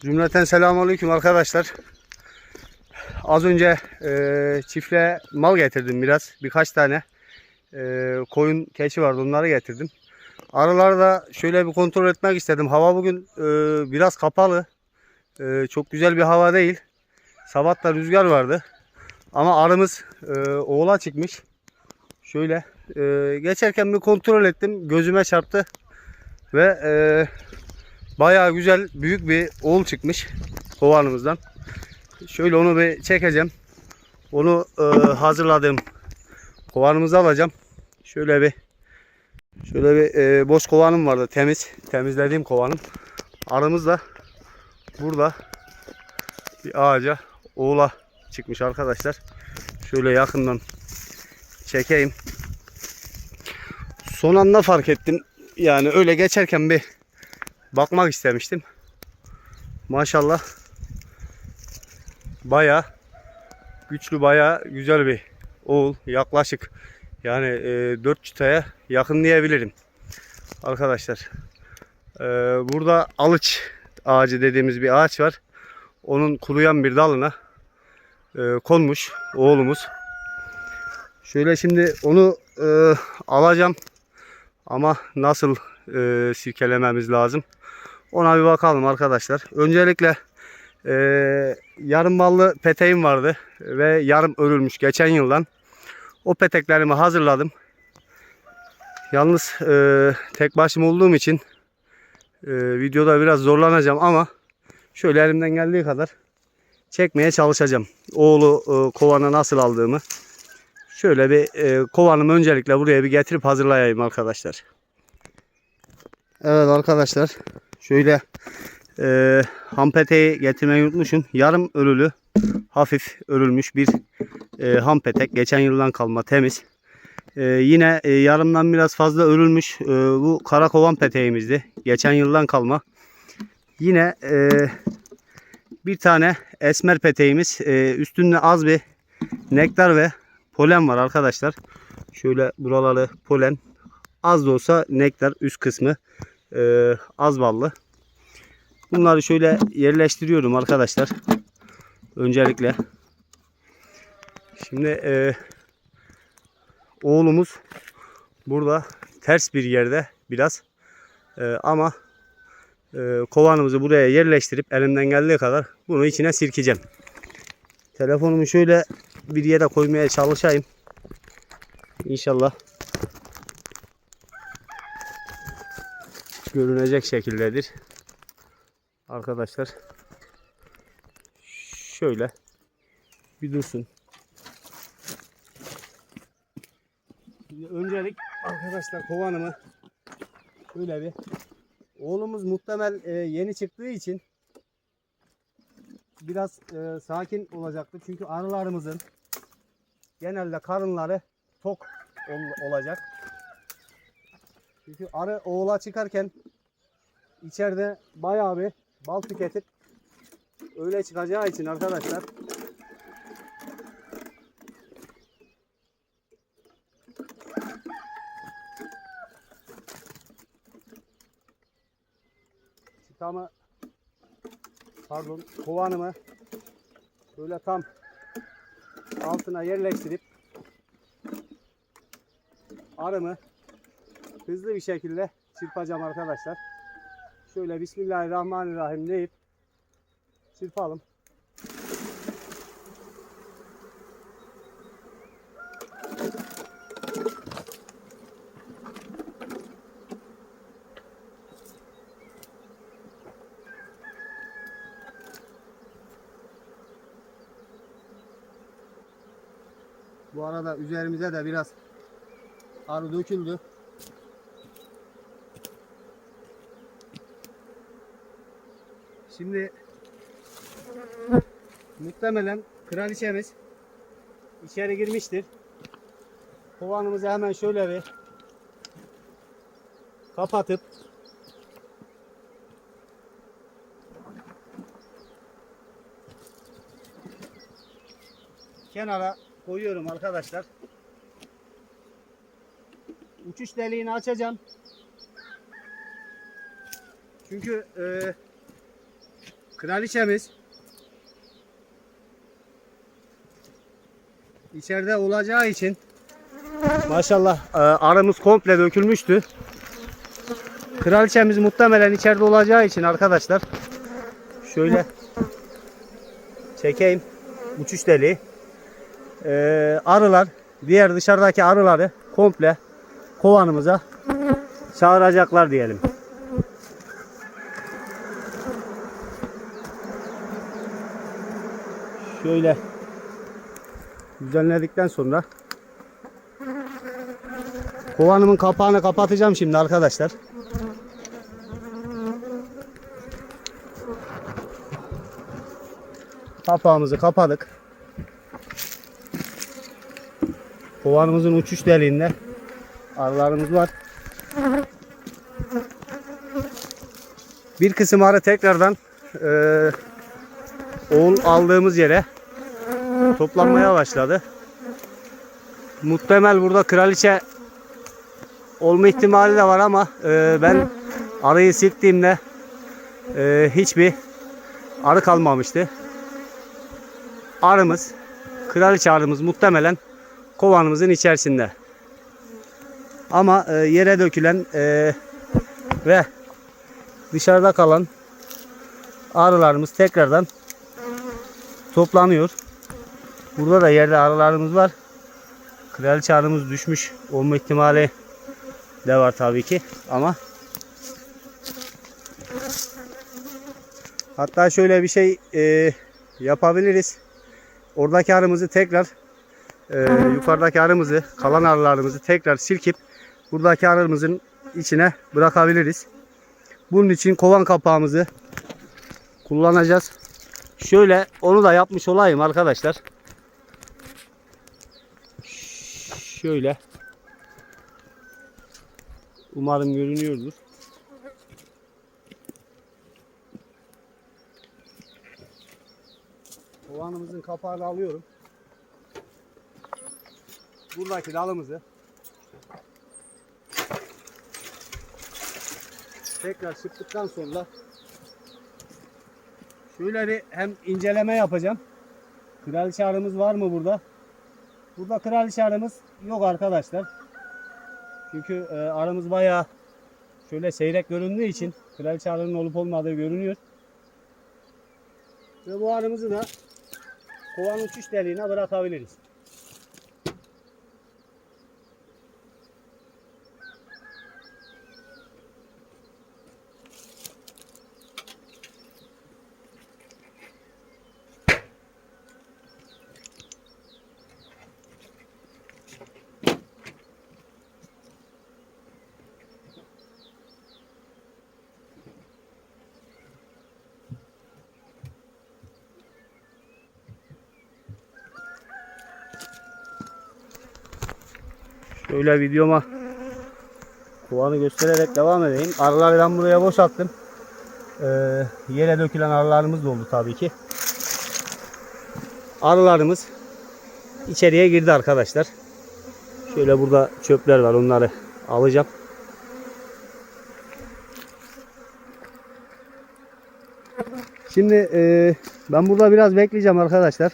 Cümleten selamünaleyküm arkadaşlar. Az önce e, çiftliğe mal getirdim biraz. Birkaç tane e, koyun keçi vardı onları getirdim. Arıları da şöyle bir kontrol etmek istedim. Hava bugün e, biraz kapalı. E, çok güzel bir hava değil. Sabah da rüzgar vardı. Ama arımız e, oğula çıkmış. Şöyle e, geçerken bir kontrol ettim. Gözüme çarptı. Ve e, Bayağı güzel büyük bir oğul çıkmış kovanımızdan. Şöyle onu bir çekeceğim. Onu e, hazırladığım kovanımıza alacağım. Şöyle bir şöyle bir e, boş kovanım vardı temiz temizlediğim kovanım. Arımız da burada bir ağaca oğula çıkmış arkadaşlar. Şöyle yakından çekeyim. Son anda fark ettim. Yani öyle geçerken bir bakmak istemiştim. Maşallah baya güçlü baya güzel bir oğul yaklaşık yani e, 4 çıtaya yakın diyebilirim arkadaşlar. E, burada alıç ağacı dediğimiz bir ağaç var. Onun kuruyan bir dalına e, konmuş oğlumuz. Şöyle şimdi onu e, alacağım ama nasıl e, sirkelememiz lazım. Ona bir bakalım arkadaşlar. Öncelikle e, yarım ballı peteğim vardı ve yarım örülmüş geçen yıldan. O peteklerimi hazırladım. Yalnız e, tek başıma olduğum için e, videoda biraz zorlanacağım ama şöyle elimden geldiği kadar çekmeye çalışacağım. Oğlu e, kovanı nasıl aldığımı. Şöyle bir e, kovanımı öncelikle buraya bir getirip hazırlayayım arkadaşlar. Evet arkadaşlar şöyle e, ham peteği getirmeyi unutmuşum. Yarım örülü hafif örülmüş bir e, ham petek. Geçen yıldan kalma temiz. E, yine e, yarımdan biraz fazla örülmüş e, bu kara kovan peteğimizdi. Geçen yıldan kalma. Yine e, bir tane esmer peteğimiz. E, üstünde az bir nektar ve polen var arkadaşlar. Şöyle buraları polen az da olsa nektar üst kısmı e, az ballı. Bunları şöyle yerleştiriyorum arkadaşlar. Öncelikle. Şimdi e, oğlumuz burada ters bir yerde biraz E, ama e, kovanımızı buraya yerleştirip elimden geldiği kadar bunu içine sirkeceğim. Telefonumu şöyle bir yere koymaya çalışayım. İnşallah görünecek şekildedir. Arkadaşlar şöyle bir dursun. Öncelik arkadaşlar kovanımı şöyle bir oğlumuz muhtemel e, yeni çıktığı için biraz e, sakin olacaktı. Çünkü arılarımızın genelde karınları tok ol- olacak. Çünkü arı oğula çıkarken içeride bayağı bir bal tüketip öyle çıkacağı için arkadaşlar. Çıtamı pardon kovanımı böyle tam altına yerleştirip arımı hızlı bir şekilde çırpacağım arkadaşlar. Şöyle Bismillahirrahmanirrahim deyip çırpalım. Bu arada üzerimize de biraz arı döküldü. Şimdi muhtemelen kraliçemiz içeri girmiştir. Kovanımızı hemen şöyle bir kapatıp kenara koyuyorum arkadaşlar. Uçuş deliğini açacağım. Çünkü e, kraliçemiz içeride olacağı için maşallah e, arımız komple dökülmüştü. Kraliçemiz muhtemelen içeride olacağı için arkadaşlar şöyle çekeyim uçuş deliği. E, arılar diğer dışarıdaki arıları komple kovanımıza çağıracaklar diyelim. Şöyle düzenledikten sonra kovanımın kapağını kapatacağım şimdi arkadaşlar. Kapağımızı kapadık. Kovanımızın uçuş deliğinde arılarımız var. Bir kısım arı tekrardan eee oğul aldığımız yere toplanmaya başladı. Muhtemel burada kraliçe olma ihtimali de var ama e, ben arıyı silktiğimde e, hiçbir arı kalmamıştı. Arımız, kraliçe arımız muhtemelen kovanımızın içerisinde. Ama e, yere dökülen e, ve dışarıda kalan arılarımız tekrardan toplanıyor. Burada da yerde arılarımız var. Kraliçe arımız düşmüş olma ihtimali de var tabii ki ama hatta şöyle bir şey e, yapabiliriz. Oradaki arımızı tekrar e, yukarıdaki arımızı kalan arılarımızı tekrar silkip buradaki arımızın içine bırakabiliriz. Bunun için kovan kapağımızı kullanacağız. Şöyle onu da yapmış olayım arkadaşlar. Şöyle. Umarım görünüyordur. Kovanımızın kapağını alıyorum. Buradaki dalımızı tekrar sıktıktan sonra Şöyle bir hem inceleme yapacağım. Kraliçe arımız var mı burada? Burada kraliçe arımız yok arkadaşlar. Çünkü e, arımız bayağı şöyle seyrek göründüğü için kraliçe arının olup olmadığı görünüyor. Ve bu arımızı da kovan uçuş deliğine bırakabiliriz. Şöyle videoma kovanı göstererek devam edeyim. Arıları ben buraya boşalttım. Ee, yere dökülen arılarımız da oldu tabii ki. Arılarımız içeriye girdi arkadaşlar. Şöyle burada çöpler var onları alacağım. Şimdi e, ben burada biraz bekleyeceğim arkadaşlar.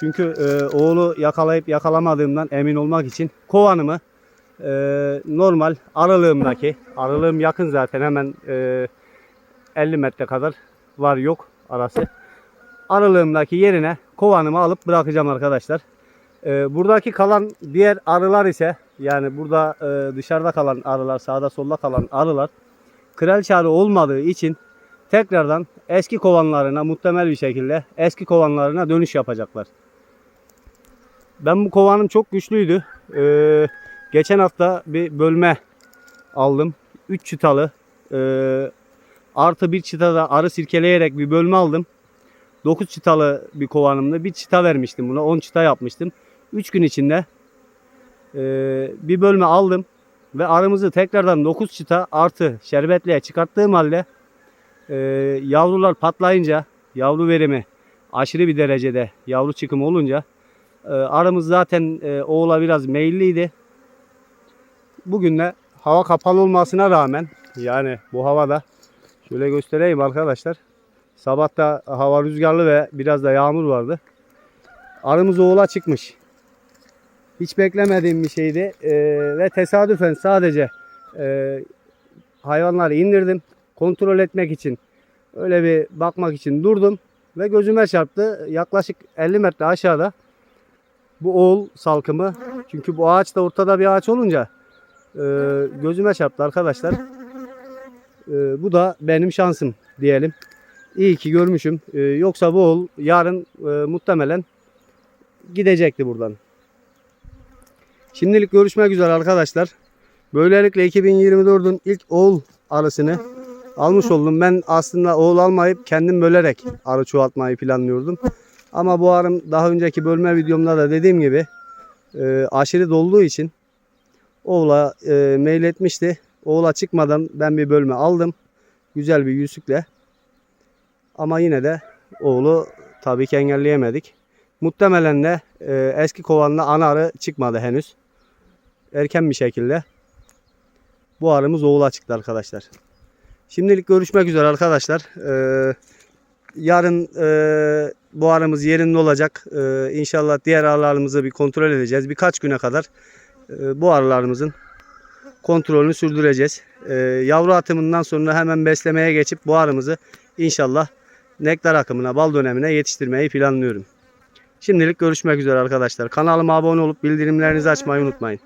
Çünkü e, oğlu yakalayıp yakalamadığımdan emin olmak için kovanımı e, normal aralığımdaki, aralığım yakın zaten hemen e, 50 metre kadar var yok arası. Aralığımdaki yerine kovanımı alıp bırakacağım arkadaşlar. E, buradaki kalan diğer arılar ise yani burada e, dışarıda kalan arılar, sağda solda kalan arılar kraliçe arı olmadığı için tekrardan eski kovanlarına muhtemel bir şekilde eski kovanlarına dönüş yapacaklar. Ben bu kovanım çok güçlüydü. Ee, geçen hafta bir bölme aldım. 3 çıtalı. Ee, artı bir çıtada arı sirkeleyerek bir bölme aldım. 9 çıtalı bir kovanımda bir çıta vermiştim buna. 10 çıta yapmıştım. 3 gün içinde e, bir bölme aldım. Ve arımızı tekrardan 9 çıta artı şerbetliğe çıkarttığım halde e, yavrular patlayınca yavru verimi aşırı bir derecede yavru çıkımı olunca e, arımız zaten e, oğula biraz meyilliydi. Bugün de hava kapalı olmasına rağmen yani bu havada Şöyle göstereyim arkadaşlar. Sabah da hava rüzgarlı ve biraz da yağmur vardı. Arımız oğula çıkmış. Hiç beklemediğim bir şeydi. Ee, ve tesadüfen sadece e, hayvanları indirdim. Kontrol etmek için. Öyle bir bakmak için durdum. Ve gözüme çarptı. Yaklaşık 50 metre aşağıda. Bu oğul salkımı. Çünkü bu ağaç da ortada bir ağaç olunca e, gözüme çarptı arkadaşlar. E, bu da benim şansım diyelim. İyi ki görmüşüm. E, yoksa bu oğul yarın e, muhtemelen gidecekti buradan. Şimdilik görüşmek üzere arkadaşlar. Böylelikle 2024'ün ilk oğul arısını almış oldum. Ben aslında oğul almayıp kendim bölerek arı çoğaltmayı planlıyordum. Ama bu arım daha önceki bölme videomda da dediğim gibi e, aşırı dolduğu için oğula e, mail etmişti. Oğula çıkmadan ben bir bölme aldım. Güzel bir yüzükle. Ama yine de oğlu tabii ki engelleyemedik. Muhtemelen de e, eski kovanla ana arı çıkmadı henüz. Erken bir şekilde bu arımız oğula çıktı arkadaşlar. Şimdilik görüşmek üzere arkadaşlar. Ee, yarın e, bu arımız yerinde olacak. Ee, inşallah diğer arılarımızı bir kontrol edeceğiz. Birkaç güne kadar e, bu arılarımızın kontrolünü sürdüreceğiz. Ee, yavru atımından sonra hemen beslemeye geçip bu arımızı inşallah nektar akımına, bal dönemine yetiştirmeyi planlıyorum. Şimdilik görüşmek üzere arkadaşlar. Kanalıma abone olup bildirimlerinizi açmayı unutmayın.